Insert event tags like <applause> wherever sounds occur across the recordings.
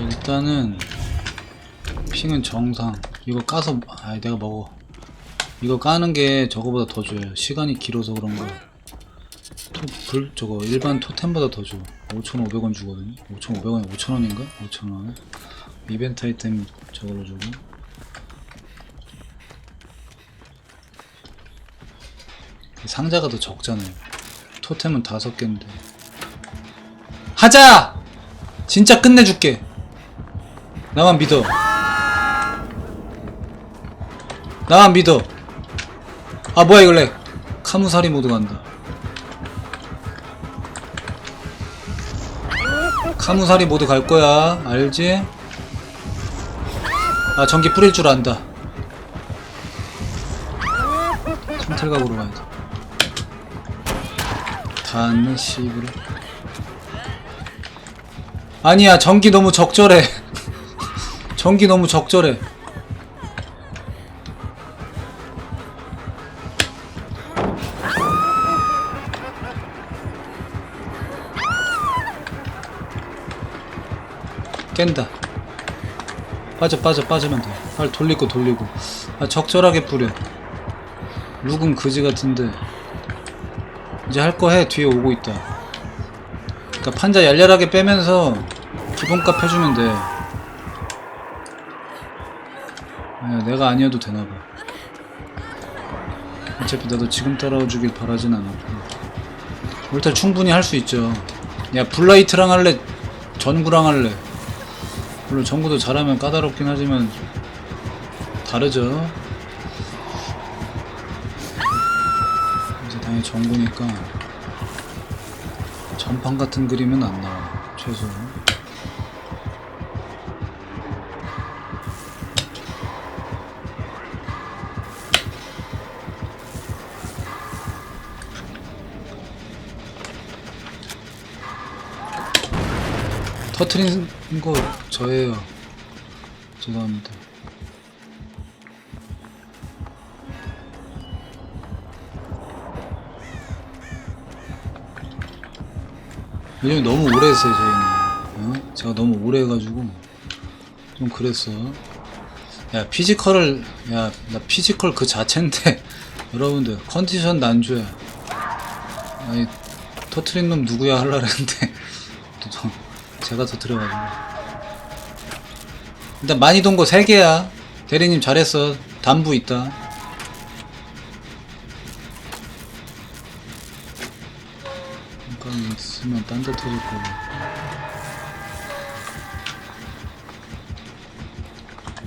일단은 핑은 정상. 이거 까서 아 내가 먹어. 이거 까는 게 저거보다 더 줘요. 시간이 길어서 그런 거야. 토, 불, 저거 일반 토템보다 더 줘. 5,500원 주거든요. 5,500원이 5,000원인가? 5,000원. 이벤트 아이템 저걸로 주고. 상자가 더 적잖아요. 토템은 다섯 개인데. 하자! 진짜 끝내줄게 나만 믿어. 나만 믿어. 아 뭐야 렉. 카무사리 모드 간다. 카무사리 모드 갈 거야. 알지? 아 전기 뿌릴 줄 안다. 선택각으로 가야 돼. 씨부래 아니야 전기 너무 적절해 전기 너무 적절해. 깬다. 빠져 빠져 빠지면 돼발 돌리고 돌리고. 아 적절하게 뿌려. 룩은 그지 같은데. 이제 할 거 해. 뒤에 오고 있다. 그니까 판자 열렬하게 빼면서 기본값 해주면 돼 내가 아니어도 되나봐. 어차피 나도 지금 따라오주길 바라진 않았고 일단 충분히 할 수 있죠. 야 블라이트랑 할래? 전구랑 할래? 물론 전구도 잘하면 까다롭긴 하지만 다르죠. 이제 당연히 전구니까 전판 같은 그림은 안 나와. 최소 터트린 거 저예요. 죄송합니다. 왜냐면 너무 오래 했어요 저희는. 어? 제가 너무 오래 해가지고. 좀 그랬어 야 피지컬을 야 나 피지컬 그 자체인데. <laughs> 여러분들 컨디션 난조야 아니 터트린 놈 누구야 할라 그랬는데 <laughs> 제가 터트려가지고 일단 많이 돈 거 3개야. 대리님 잘했어. 담부 있다. 잠깐 있으면 딴 데 터질 거고.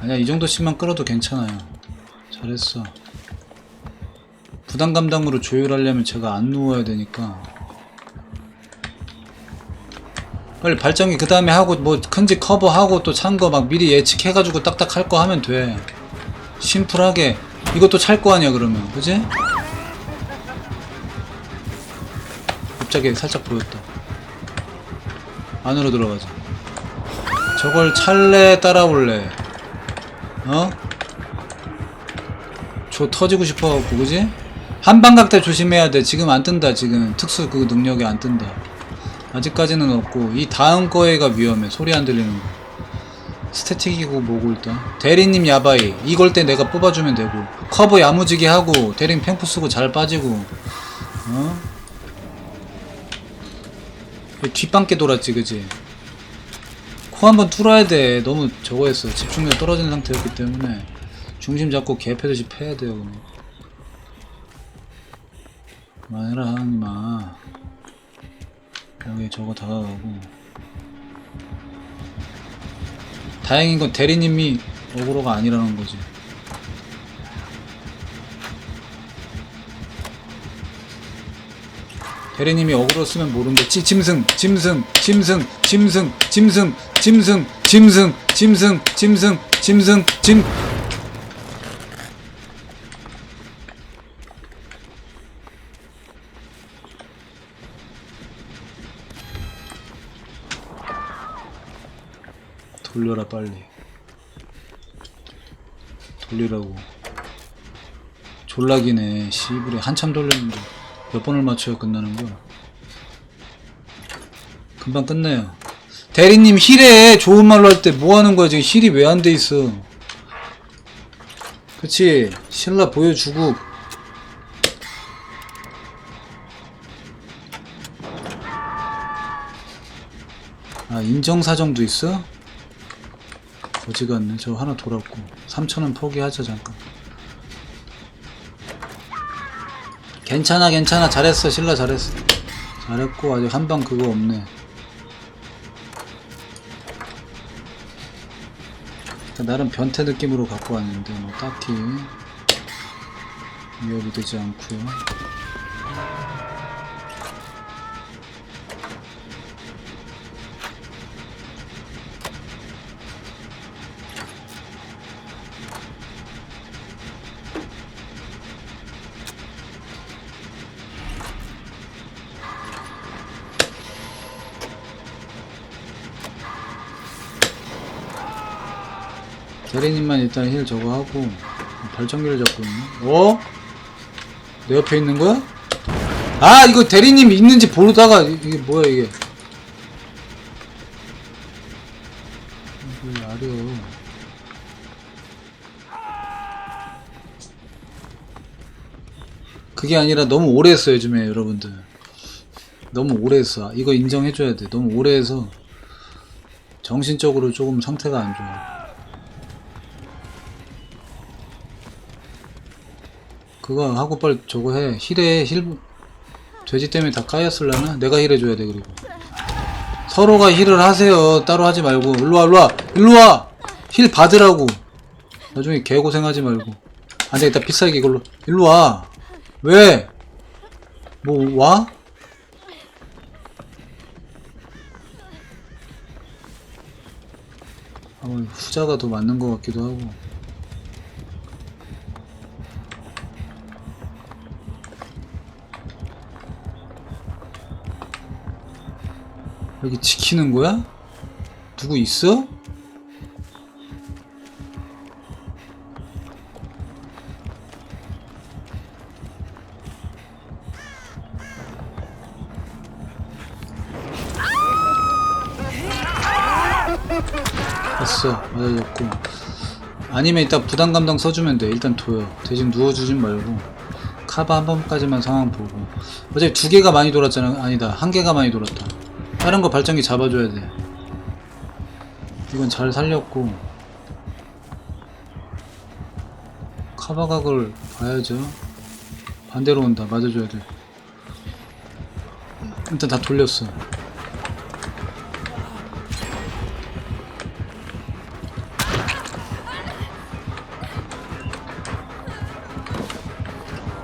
아니야 이 정도 씩만 끌어도 괜찮아요. 잘했어. 부담 감당으로 조율하려면 제가 안 누워야 되니까 빨리 발전기 그 다음에 하고 뭐 큰지 커버하고 또 찬 거 막 미리 예측해가지고 딱딱 할 거 하면 돼. 심플하게. 이것도 찰 거 아니야 그러면. 그지? 갑자기 살짝 보였다. 안으로 들어가자. 저걸 찰래 따라올래. 어? 저 터지고 싶어갖고 그지? 한방각대 조심해야 돼. 지금 안 뜬다 지금. 특수 그 능력이 안 뜬다 아직까지는 없고 이 다음 거에가 위험해. 소리 안 들리는 거. 스태틱이고 뭐고 일단. 대리님 야바이. 이걸 때 내가 뽑아주면 되고. 커버 야무지게 하고 대리님 팽프 쓰고 잘 빠지고. 어? 뒷방께 돌았지 그지? 코 한번 뚫어야 돼. 너무 저거 했어. 집중력 떨어진 상태였기 때문에. 중심 잡고 개패듯이 패야 돼요 그냥 그만해라 하나님아 여기 저거 다가가고 다행인 건 대리님이 어그로가 아니라는 거지 대리님이 어그로 쓰면 모르는데 찌, 짐승 짐승 짐승 짐승 짐승 짐승 짐승 짐승 짐승 짐승 짐 돌려라 빨리. 돌리라고. 졸라기네 씨부리 한참 돌렸는데 몇 번을 맞춰야 끝나는 거야? 금방 끝내요. 대리님 힐에 좋은 말로 할 때 뭐 하는 거야? 지금 힐이 왜 안 돼 있어? 그치? 신라 보여주고. 아 인정사정도 있어? 어지간네. 저 하나 돌았고. 3천원 포기하자 잠깐. 괜찮아 괜찮아. 잘했어. 신라 잘했어. 잘했고 아직 한 방 그거 없네. 나름 변태 느낌으로 갖고 왔는데 뭐 딱히 위협이 되지 않고요 대리님만 일단 힐 저거 하고 발전기를 잡고 있네. 어? 내 옆에 있는 거야? 아 이거 대리님 있는지 모르다가 이- 이게 뭐야 이게? 왜 아려 그게 아니라 너무 오래 했어 요즘에 여러분들. 너무 오래 했어. 이거 인정해줘야 돼. 너무 오래 해서 정신적으로 조금 상태가 안 좋아 그거 하고 빨리 저거 해. 힐에 힐 돼지 때문에 다 까였을라나? 내가 힐해줘야 돼 그리고. 서로가 힐을 하세요. 따로 하지 말고. 일로와 일로와. 일로와! 힐 받으라고. 나중에 개고생하지 말고. 안되겠다. 비싸게 이걸로. 일로와. 왜? 뭐 와? 아, 후자가 더 맞는 것 같기도 하고 여기 지키는 거야? 누구 있어? 됐어. 맞아줬고 아니면 이따 부담 감당 써주면 돼. 일단 둬요. 대신 누워주진 말고. 카바 한 번까지만 상황 보고. 어차피 두 개가 많이 돌았잖아. 아니다. 한 개가 많이 돌았다 다른 거 발전기 잡아줘야 돼. 이건 잘 살렸고. 카바 각을 봐야죠. 반대로 온다. 맞아줘야 돼. 일단 다 돌렸어.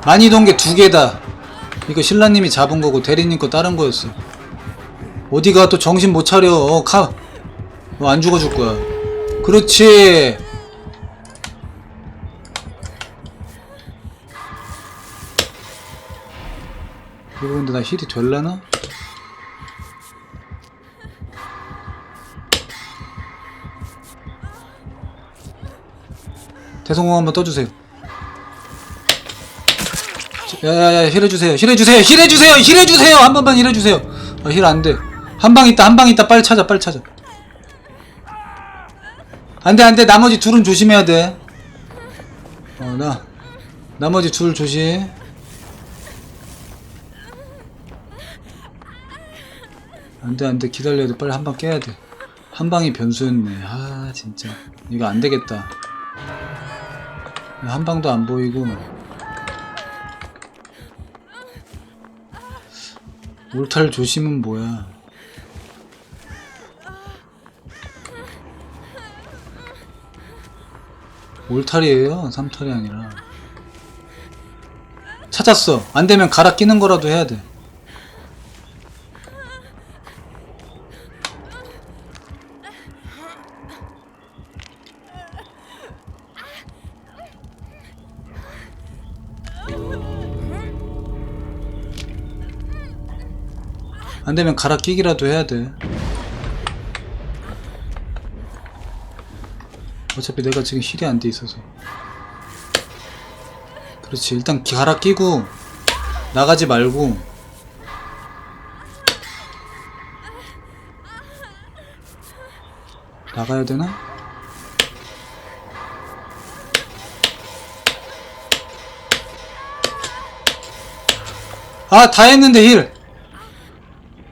많이 돈 게 두 개다. 이거 신라님이 잡은 거고 대리님 거 다른 거였어. 어디가 또 정신 못 차려. 어, 가. 너 안 죽어줄 거야. 그렇지. 이거 근데 나 힐이 될라나? 대성공 한번 떠주세요. 야야야 힐해주세요 힐해주세요 힐해주세요 힐해주세요 한 번만 힐해주세요 아, 힐 안돼 한 방 있다 한 방 있다. 빨리 찾아 빨리 찾아. 안돼 안돼. 나머지 둘은 조심해야 돼 어 나. 나머지 둘 조심. 안돼 안돼. 기다려야 돼. 빨리 한 방 깨야 돼 한 방이 변수였네. 아 진짜. 이거 안 되겠다. 한 방도 안 보이고. 울탈 조심은 뭐야? 올탈이에요. 삼탈이 아니라. 찾았어. 안 되면 갈아 끼는 거라도 해야 돼. 안 되면 갈아 끼기라도 해야 돼. 어차피 내가 지금 힐이 안 돼 있어서. 그렇지. 일단 갈아 끼고 나가지 말고 나가야 되나? 아, 다 했는데 힐.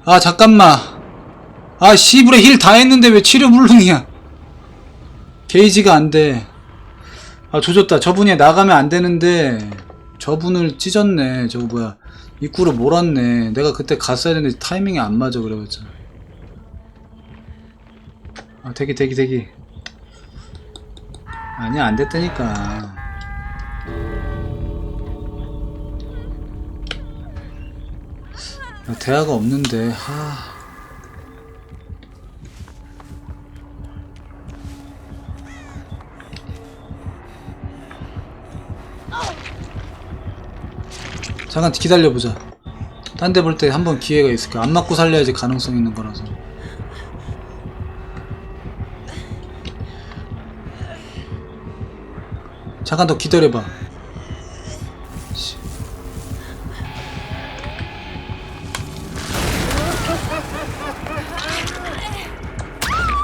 아, 잠깐만. 아, 씨부레 힐 다 했는데 왜 치료 불능이야? 게이지가 안 돼. 아, 조졌다. 저분이 나가면 안 되는데, 저분을 찢었네. 저거 뭐야. 입구로 몰았네. 내가 그때 갔어야 되는데 타이밍이 안 맞아. 그래봤잖아. 아, 대기, 대기, 대기. 아니야, 안 됐다니까. 아, 대화가 없는데, 하. 잠깐 기다려보자. 딴 데 볼 때 한 번 기회가 있을까? 안 맞고 살려야지 가능성 있는 거라서. 잠깐 더 기다려봐. 씨.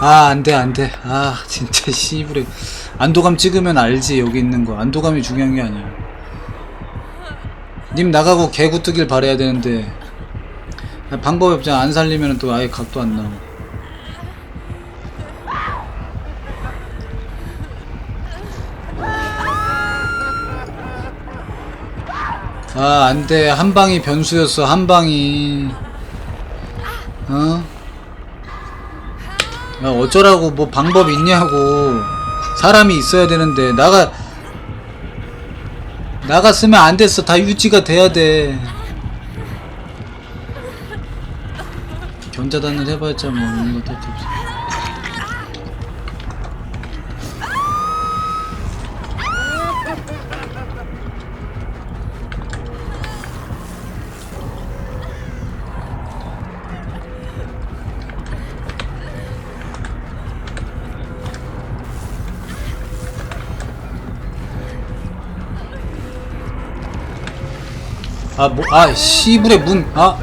아, 안 돼, 안 돼. 아, 진짜, 씨부레. 안도감 찍으면 알지, 여기 있는 거. 안도감이 중요한 게 아니야. 님 나가고 개구 뜨길 바래야 되는데. 방법이 없잖아. 안 살리면 또 아예 각도 안 나오고. 아, 안 돼. 한 방이 변수였어, 한 방이. 어? 야, 어쩌라고, 뭐 방법 있냐고. 사람이 있어야 되는데, 나가, 나갔으면 안 됐어. 다 유지가 돼야 돼. 견자단을 해봤자 뭐, 있는 것도 없어. 아, 뭐, 아, 씨불의 문, 아.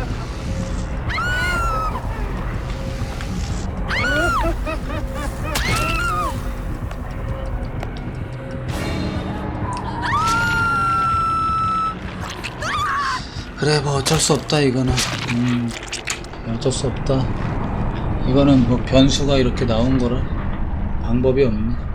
그래, 뭐 어쩔 수 없다, 이거는. 음, 어쩔 수 없다. 이거는 뭐 변수가 이렇게 나온 거라 방법이 없네.